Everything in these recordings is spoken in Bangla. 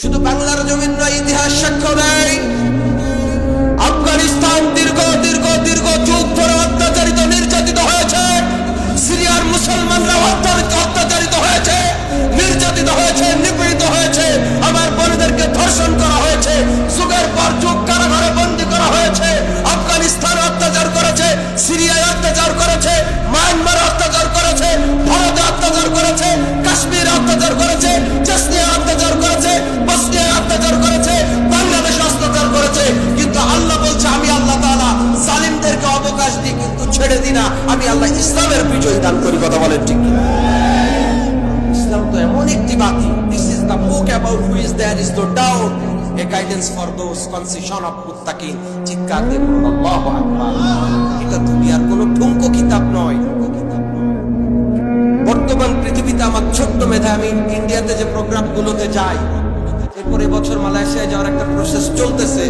শুধু বাংলার জমিন নয়, ইতিহাস সাক্ষ্য দেয়। আফগানিস্তান দীর্ঘ দীর্ঘ দীর্ঘ যুগ ধরে অত্যাচারিত, নির্যাতিত হয়েছে। সিরিয়ার মুসলমানরা অত্যাচারিত অত্যাচারিত হয়েছে, নির্যাতিত হয়েছে, নিপীড়িত হয়েছে। আমার বোনদেরকে ধর্ষণ করা হয়েছে। যুগের পর যুগ কারাগারে বন্দী করা হয়েছে। আফগানিস্তান অত্যাচার করেছে, সিরিয়ায় অত্যাচার করেছে, মায়ানমার অবকাশ দিই কিন্তু ছেড়ে দিই না। আমি আল্লাহ ইসলামের বিজয় দান করি, কথা বলেন ঠিক ইসলাম তো এমন একটি this is the book about which there is doubt a guidance for those of চিৎকার এটা দুনিয়ার কিতাব নয়। বর্তমান পৃথিবীতে আমার ছোট্ট মেধা, আমি ইন্ডিয়াতে যে প্রোগ্রামগুলোতে যাই, এরপর এবছর মালয়েশিয়ায় যাওয়ার একটা প্রসেস চলতেছে।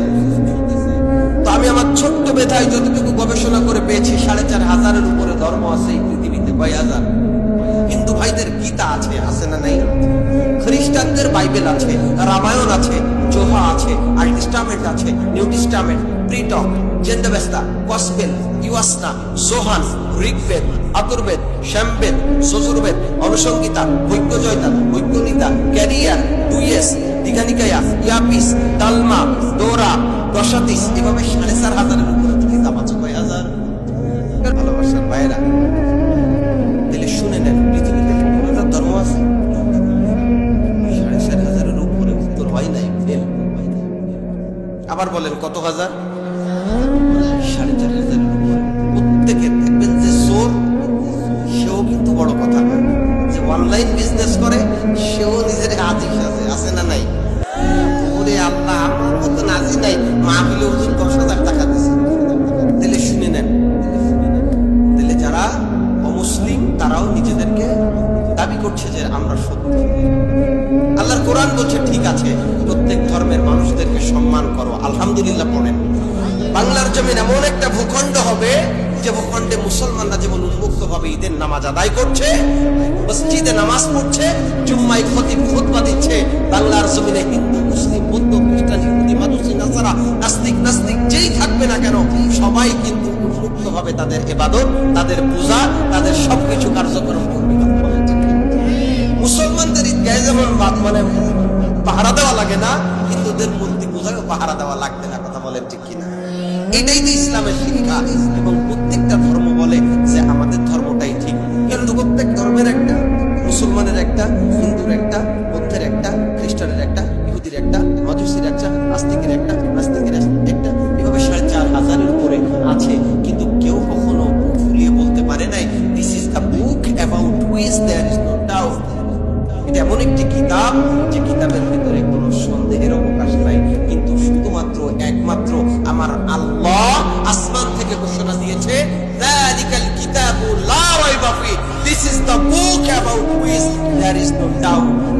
তো আমি আমার ছোট্ট বেথায় যতটুকু গবেষণা করে পেয়েছি, সাড়ে চার হাজারের উপরে ধর্ম আছে এই পৃথিবীতে, কয় হাজার? হিন্দু ভাইদের গীতা আছে আছে না নাই? খ্রিস্টানদের বাইবেল আছে, রামায়ণ আছে, জোহা আছে আল টেস্টামেন্ট আছে নিউ টেস্টামেন্ট প্রিটক জেন্দাবেস্তা গসপেল ইওয়াসনা জোহান, ঋগ্বেদ, আতুর্বেদ, শ্যামবেদ যজুর্বেদ অনুসঙ্গীতা বৈজ্ঞজয়তা বৈজ্ঞনিতা ক্যারিয়ার ডুইয়েস ইয়াপিস, তালমা, দোরা, দশাতিস, এভাবে সাড়ে চার হাজারের উপরে কিতাব আছে কয় হাজার। ভালোবাসার ভাইয়েরা তাহলে শুনে নেন পৃথিবীতে কোন ধর্ম আছে। সাড়ে চার হাজারের উপরে উত্তর হয় নাই ফেল আবার বলেন কত হাজার? সাড়ে চার হাজারের উপরে। প্রত্যেকে দেখবেন যে চোর, সেও কিন্তু বড় কথা যে অনলাইন বিজনেস করে, সেও নিজের আজিজ আছে আছে না নাই? ওরে আল্লাহ, আমার মতো নাজি নাই। মাহফিলে ওজন দশ হাজার টাকা দিছে। তাহলে শুনে নেন তাহলে যারা অমুসলিম, তারাও নিজেদেরকে দাবি করছে যে আমরা সত্য। আল্লাহর কোরআন বলছে, ঠিক আছে, প্রত্যেক ধর্মের মানুষদেরকে সম্মান করো। আলহামদুলিল্লাহ পড়েন। বাংলার জমিন এমন একটা ভূখণ্ড হবে যে ভূখণ্ডে মুসলমানরা যেমন উন্মুক্ত ভাবে ঈদের নামাজ আদায় করছে মসজিদে নামাজ পড়ছে জুম্মাই খতিব খুতবা দিচ্ছে বাংলার জমিনে হিন্দু মুসলিম বৌদ্ধ, খ্রিস্টান, ইহুদি মানুষী নাসারা, নাস্তিক নাস্তিক, যেই থাকবে না কেন, সবাই কিন্তু উন্মুক্ত ভাবে তাদের এবাদত তাদের পূজা, তাদের সবকিছু কার্যক্রম? মুসলমানদের ঈদগাহে যেমন মানে পাহারা দেওয়া লাগে না, হিন্দুদের মূর্তি পূজায় পাহারা দেওয়া লাগবে না, কথা বলেন ঠিক কিনা এটাই তো ইসলামের শিক্ষা এবং বলে যে আমাদের ধর্মটাই ঠিক। কিন্তু প্রত্যেক ধর্মের একটা, মুসলমানের একটা, হিন্দুর একটা, বৌদ্ধের একটা, খ্রিস্টানের একটা, ইহুদির একটা, মজুসির একটা, নাস্তিকের একটা নাস্তিকের একটা, এভাবে সাড়ে চার হাজারের উপরে আছে। কিন্তু কেউ কখনো ফুলিয়ে বলতে পারে নাই this is the book about which there is no doubt এটা এমন একটি কিতাব, যে কিতাবের ভিতরে কোনো সন্দেহের অবকাশ নাই। কিন্তু শুধুমাত্র একমাত্র আমার আল্লাহ queres nos dar